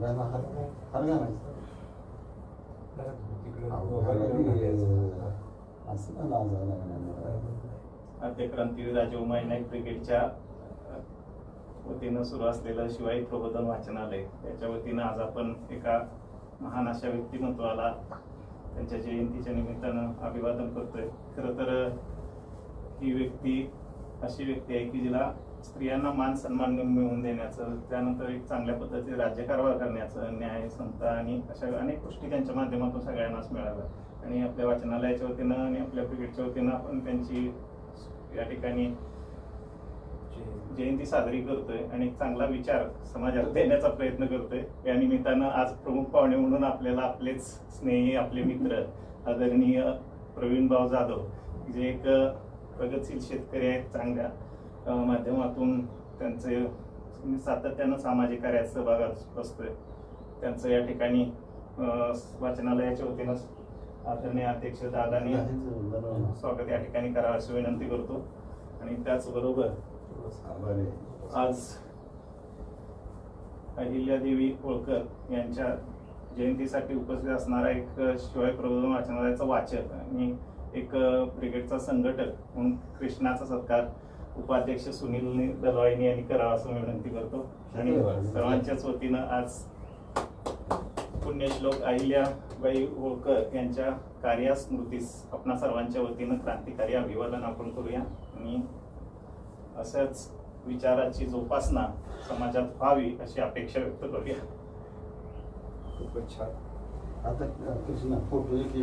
गाणं हर हर गाणं आहे. अहो, तिकडे असं का लाजायला लागलं? आद्य क्रांतीवीर राजे उमाई नाईक अ, वतीनं सुरू असलेलं शिवाई प्रबोधन वाचनालय याच्या वतीनं आज आपण एका महान अशा व्यक्तिमत्वाला त्यांच्या जयंतीच्या निमित्तानं अभिवादन करतोय खरं तर ही व्यक्ती अशी व्यक्ती आहे की जिला स्त्रियांना मान सन्मान मिळवून देण्याचं त्यानंतर एक चांगल्या पद्धतीने राज्यकारभार करण्याचं न्याय समता आणि अशा अनेक गोष्टी त्यांच्या माध्यमातून सगळ्यांनाच मिळाल्या. आणि आपल्या वाचनालयाच्या वतीनं आणि आपल्या पिढीच्या वतीनं आपण त्यांची या ठिकाणी जयंती साजरी करतोय आणि एक चांगला विचार समाजाला देण्याचा प्रयत्न करतोय. या निमित्तानं आज प्रमुख पाहुणे म्हणून आपल्याला आपलेच स्नेही आपले मित्र आदरणीय प्रवीण भाऊ जाधव जे एक प्रगतशील शेतकरी आहेत चांगल्या माध्यमातून त्यांचे सातत्यानं सामाजिक कार्यात सहभागात असतोय त्यांचं या ठिकाणी वाचनालयाच्या वतीनं आदरणीय अध्यक्ष दादानी. स्वागत या ठिकाणी करावं अशी विनंती करतो आणि त्याचबरोबर. आज अहिल्यादेवी होळकर यांच्या जयंतीसाठी उपस्थित असणारा एक शिवाय प्रबोधन वाचनालयाचा वाचक आणि एक ब्रिगेडचा संघटक म्हणून कृष्णाचा सत्कार उपाध्यक्ष सुनील दलवाईनी यांनी करावा असं मी विनंती करतो. आणि सर्वांच्याच वतीनं आज पुण्यश्लोक अहिल्याबाई होळकर यांच्या कार्यास्मृतीस आपणा सर्वांच्या वतीनं क्रांतिकारी अभिवादन आपण करूया. आणि अशाच विचाराची जोपासना समाजात व्हावी अशी अपेक्षा व्यक्त करूया. खूपच छान. आता कृष्णा फोटो एक